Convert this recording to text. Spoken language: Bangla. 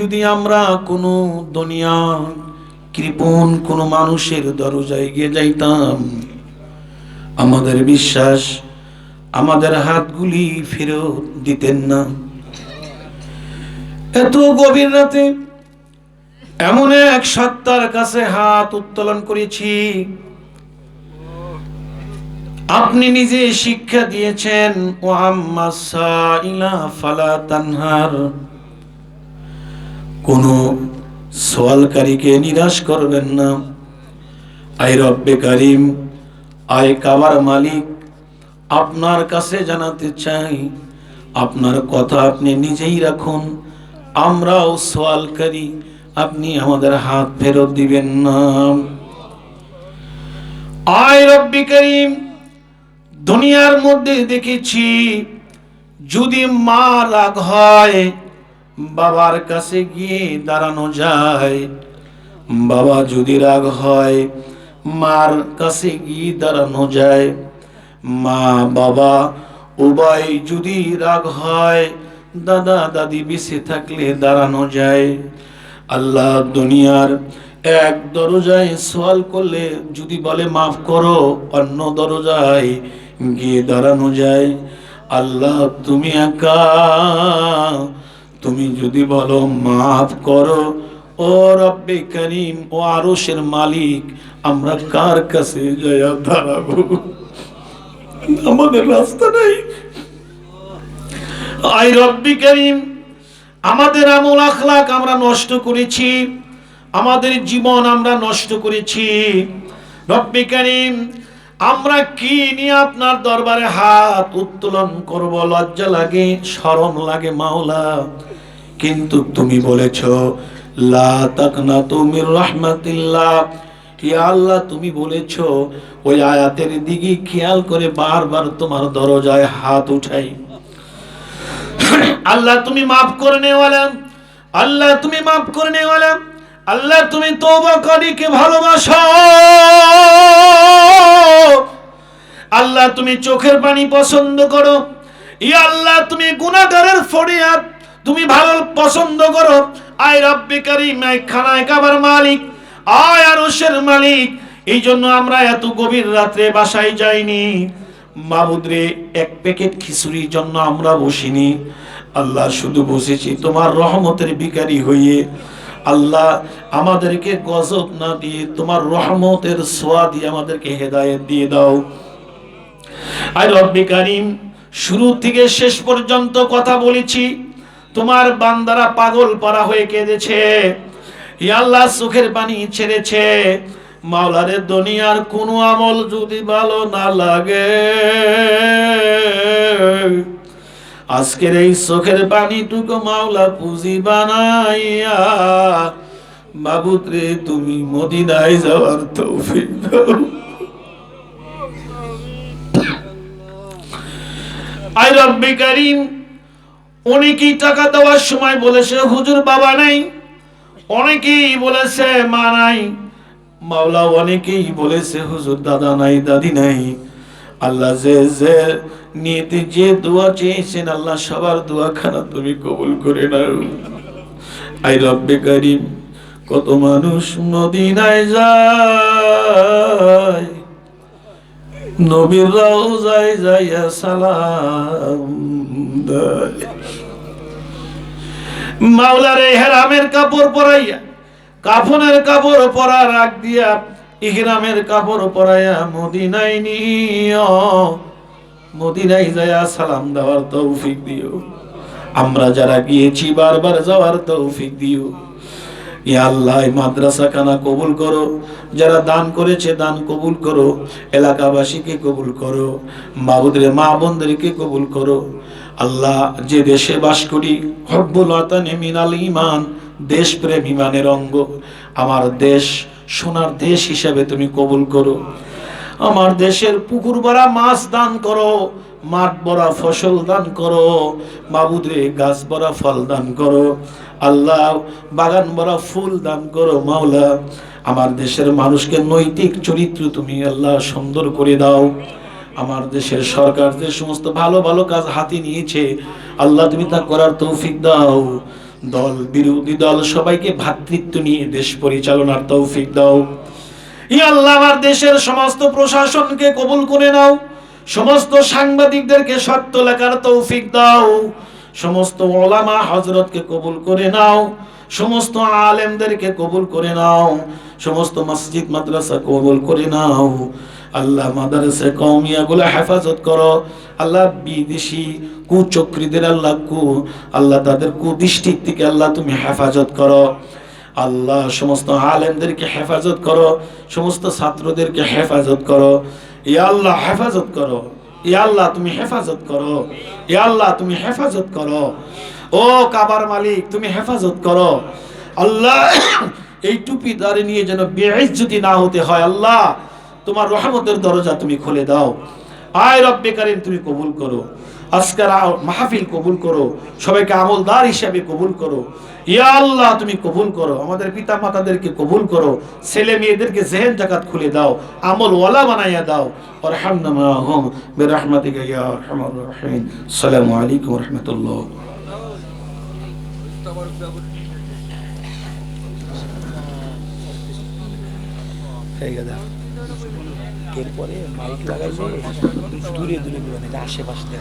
যদি আমরা কোনো দুনিয়া কৃপণ কোনো মানুষের দরজায় গিয়ে যাইতাম, আমাদের বিশ্বাস আমাদের হাতগুলি ফেরত দিতেন না। এত গভীর রাতে এমন এক সত্তার কাছে হাত উত্তোলন করেছি, আপনি নিজে শিক্ষা দিয়েছেন ও আম্মা সাইলা ফালা তানহার। সোয়ালকারীকে নিরাশ করবেন না। আই রব্বে কারিম, আয় কাবার মালিক, আপনার কাছে জানাতে চাই। আপনার কথা আপনি নিজেই রাখুন। আমরাও সোয়ালকারী, আপনি আমাদের হাত ফেরত দিবেন না। আয় রব্বি করিম, দুনিয়ার মধ্যে দেখেছি, যদি মা রাগ হয় বাবার কাছে গিয়ে দাঁড়ানো যায়। বাবা যদি রাগ হয়, মার কাছে গিয়ে দাঁড়ানো যায়। মা, বাবা, উভয় যদি রাগ হয়, দাদা, দাদি বেঁচে থাকলে দাঁড়ানো যায়। আল্লাহ দুনিয়ার এক দরজায় সওয়াল করলে যদি বলে, মাফ করো, অন্য দরজায় গিয়ে দাঁড়ানো যায়। আল্লাহ, তুমি একা তুমি যদি বলো, মাফ করো। ও রব্বে করিম, ও আরশের মালিক, আমরা কার কাছে জয়া দাঁড়াবো? আমাদের রাস্তা নেই। আই রব্বি করিম, আমাদের আমল আখলাক আমরা নষ্ট করেছি, আমাদের জীবন আমরা নষ্ট করেছি। রব্বি করিম, আমরা কি নিয়ে আপনার দরবারে হাত উত্তোলন করব? লজ্জা লাগে, শরম লাগে, মাওলা। কিন্তু তুমি বলেছ, লা তাকনা তুমি রহমাতিল্লাহ। ইয়া আল্লাহ, তুমি বলেছ, ওই আয়াতের দিকে খেয়াল করে বারবার তোমার দরজায় হাত উঠাই। আল্লাহ, তুমি মাফ করে নেওয়ালাম আল্লাহ, তুমি মাফ করে নেওয়ালাম আল্লাহ, তুমি তৌবাকারীকে ভালোবাসো। আল্লাহ, তুমি চোখের পানি পছন্দ করো। ইয়া আল্লাহ, তুমি গুনাহগারের ফরিয়াদ তুমি ভালো পছন্দ করো। আয় রব্বে কারিম, আয় খানায় কাবার মালিক, আয় আরশের মালিক। এই জন্য আমরা এত গভীর রাত্রে বাসায় যাইনি। মাবুদরে এক প্যাকেট খিচুড়ির জন্য আমরা বসিনি। আল্লাহ শুধু বসেছি তোমার রহমতের বিকারী হয়ে। আল্লাহ আমাদেরকে গজব না দিয়ে তোমার রহমতের সোয়া দিয়ে আমাদেরকে হেদায়েত দিয়ে দাও। আর রব্বি কারিম, শুরু থেকে শেষ পর্যন্ত কথা বলেছি। তোমার বান্দারা পাগল পারা হয়ে কেঁদেছে। আল্লাহ, সুখের পানি ছেড়েছে। মাওলারে দুনিয়ার কোনো আমল যদি ভালো না লাগে। আজকের এই চোখের পানিটুকু মাওলা পুঁজি বানাইয়া বাবুত্রে তুমি মদিনায় যাওয়ার তৌফিক আই রব্বি কারিম অনেকেই টাকা দেওয়ার সময় বলেছে, হুজুর, বাবা নাই। অনেকেই বলেছে, মা নাই। মাওলা অনেকেই বলেছে, হুজুর, দাদা নাই, দাদি নাই। আল্লাহ যে যে নিয়েতে, যে দোয়া চেয়েছেন, আল্লাহ সবার দোয়া খানা তুমি কবুল করে নাও। আই রব্বে কারিম, কত মানুষ মদিনায় যায়। নবীর রওজায় যাইয়া সালাম মাওলারে হেরামের কাপড় পরাইয়া, কাফনের কাপড় পরা রাখ দিয়া, ইহরামের কাপড় পরাইয়া মদিনায় নিও মদিনায় যাইয়া সালাম দেওয়ার তৌফিক দিও। আমরা যারা গিয়েছি বারবার যাওয়ার তৌফিক দিও। ইয়া আল্লাহ মাদ্রাসা কানা কবুল করো। যারা দান করেছে, দান কবুল করো। এলাকাবাসীকে কবুল করো। মাবুদের, মা বোনদেরকে কবুল করো। আল্লাহ, যে দেশে বাস করি হব্বুল মিনাল ইমান দেশপ্রেম ইমানের অঙ্গ। আমার দেশ সোনার দেশ হিসাবে তুমি কবুল করো। আমার দেশের পুকুর ভরা মাছ দান করো, মাঠ ভরা ফসল দান করো মাবুদরে গাছ ভরা ফল দান করো, আল্লাহ বাগান ভরা ফুল দান করো, মাওলা। আমার দেশের মানুষকে নৈতিক চরিত্র তুমি আল্লাহ সুন্দর করে দাও। আমার দেশের সরকার যে সমস্ত ভালো ভালো কাজ হাতে নিয়েছে, আল্লাহ তুমি তা করার তৌফিক দাও। দল বিরোধী দল সবাইকে ভ্রাতৃত্ব নিয়ে দেশ পরিচালনার তৌফিক দাও। ই দেশের সমস্ত প্রশাসনকে কবুল করে নাও। সমস্ত সাংবাদিকদেরকে সত্য লেখার তৌফিক দাও। সমস্ত ওলামা হজরতকে কবুল করে নাও। সমস্ত আলেমদেরকে কবুল করে নাও। সমস্ত মসজিদ, মাদ্রাসা কবুল করে নাও। আল্লাহ মাদারসে কৌমিয়া গুলা হেফাজত করো। আল্লাহ বিদেশি কুচক্রীদের আল্লাহ কু আল্লাহ তাদের কুদৃষ্টির থেকে আল্লাহ তুমি হেফাজত করো। আল্লাহ সমস্ত আলেমদেরকে হেফাজত করো, সমস্ত ছাত্রদেরকে হেফাজত করো। ইয়া আল্লাহ হেফাজত করো। ইয়া আল্লাহ তুমি হেফাজত করো। ইয়া আল্লাহ তুমি হেফাজত করো। ও কাবার মালিক, তুমি হেফাজত করো। আল্লাহ, এই টুপি দাঁড়ে নিয়ে যেন বেইজ্জতি না হতে হয়, আল্লাহ। তোমার রহমতের দরজা তুমি খুলে দাও। আয় রব্বে কারিম, তুমি কবুল করো। আজকের মাহফিল কবুল করো। সবাইকে আমলদার হিসাবে কবুল করো। ইয়া আল্লাহ, তুমি কবুল করো। আমাদের পিতা মাতাদেরকে কবুল করো। ছেলে মেয়েদেরকে জেহেন জাকাত খুলে দাও। আমল ওয়ালা বানাইয়া দাও। ওরহামনা মাহুম বিরহমাতিকা ইয়া আরহামার রাহিমিন আসসালামু আলাইকুম ওয়া রাহমাতুল্লাহ এরপরে মাইক লাগাইলে দূরে দূরে আশেপাশে